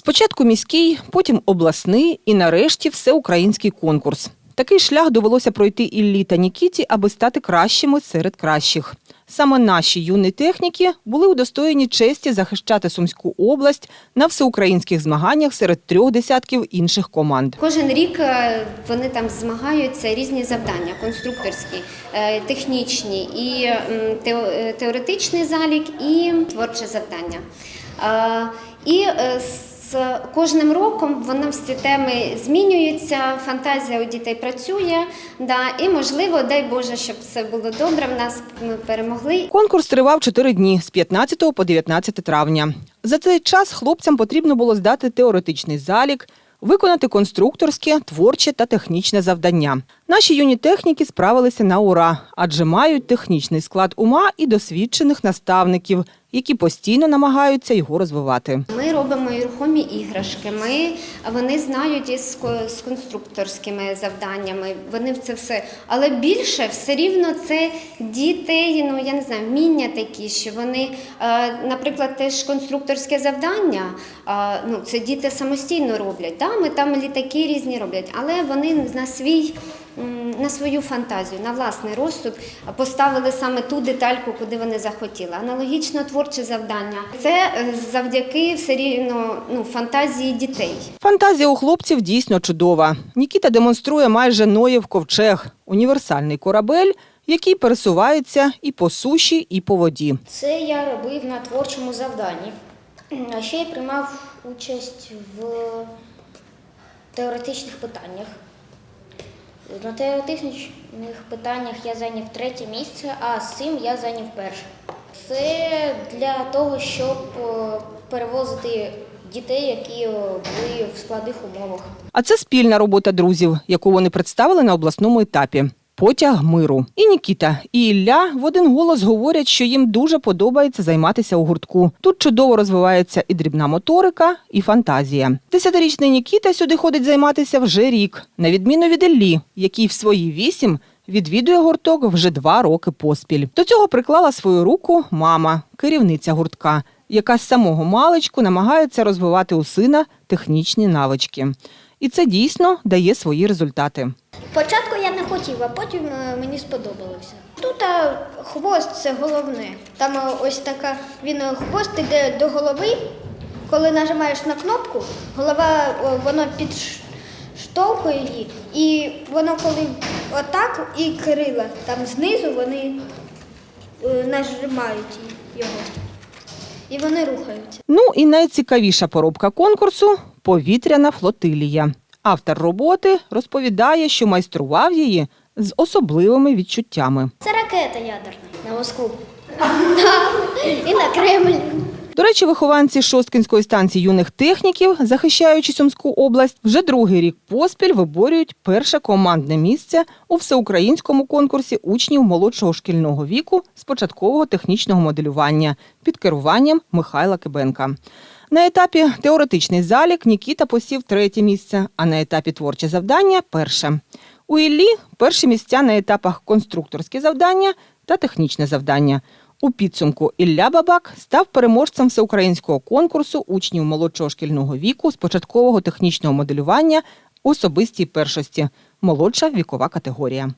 Спочатку міський, потім обласний і нарешті всеукраїнський конкурс. Такий шлях довелося пройти Іллі та Нікіті, аби стати кращими серед кращих. Саме наші юні техніки були удостоєні честі захищати Сумську область на всеукраїнських змаганнях серед трьох десятків інших команд. Кожен рік е, вони там змагаються різні завдання: конструкторські, е, технічні, і е, теоретичний залік, і творче завдання. І з кожним роком вона всі теми змінюються, фантазія у дітей працює. Да, і можливо, дай Боже, щоб все було добре. В нас ми перемогли. Конкурс тривав чотири дні з 15 по 19 травня. За цей час хлопцям потрібно було здати теоретичний залік, виконати конструкторське, творче та технічне завдання. Наші юні техніки справилися на ура, адже мають технічний склад ума і досвідчених наставників, які постійно намагаються його розвивати. Ми робимо рухомі іграшки. Ми вони знають із з конструкторськими завданнями. Вони в це все. Але більше все рівно це дітей, ну я не знаю, вміння такі, що вони, е, наприклад, теж конструкторське завдання. е, Ну, це діти самостійно роблять. Да? Ми там літаки різні роблять, але вони на свій. На свою фантазію, на власний розсуд поставили саме ту детальку, куди вони захотіли. Аналогічно творче завдання. Це е, завдяки все рівно ну, фантазії дітей. Фантазія у хлопців дійсно чудова. Нікіта демонструє майже Ноєв ковчег універсальний корабель, який пересувається і по суші, і по воді. Це я робив на творчому завданні. А ще я приймав участь в теоретичних питаннях. На теоретичних питаннях я зайняв третє місце, а з цим я зайняв перше. Це для того, щоб е, перевозити дітей, які е, були в складних умовах. А це спільна робота друзів, яку вони представили на обласному етапі. Потяг миру. І Нікіта, і Ілля в один голос говорять, що їм дуже подобається займатися у гуртку. Тут чудово розвивається і дрібна моторика, і фантазія. Десятирічний Нікіта сюди ходить займатися вже рік, на відміну від Іллі, який в свої вісім відвідує гурток вже два роки поспіль. До цього приклала свою руку мама, керівниця гуртка, яка з самого маличку намагається розвивати у сина технічні навички. І це дійсно дає свої результати. Спочатку я не хотів, а потім е, мені сподобалося. Тут е, хвост це головне. Там е, ось така, він хвост іде до голови. Коли нажимаєш на кнопку, голова воно підштовхує її, і воно коли отак і крила там знизу вони е, нажимають його. І вони рухаються. Ну і найцікавіша поробка конкурсу повітряна флотилія. Автор роботи розповідає, що майстрував її з особливими відчуттями. Це ракета ядерна на Москву. І на Кремль. До речі, вихованці Шосткинської станції юних техніків, захищаючи Сумську область, вже другий рік поспіль виборюють перше командне місце у всеукраїнському конкурсі учнів молодшого шкільного віку з початкового технічного моделювання під керуванням Михайла Кибенка. На етапі теоретичний залік Нікіта посів третє місце, а на етапі творче завдання перше. У Іллі перші місця на етапах конструкторське завдання та технічне завдання. У підсумку Ілля Бабак став переможцем всеукраїнського конкурсу учнів молодшого шкільного віку з початкового технічного моделювання особистій першості молодша вікова категорія.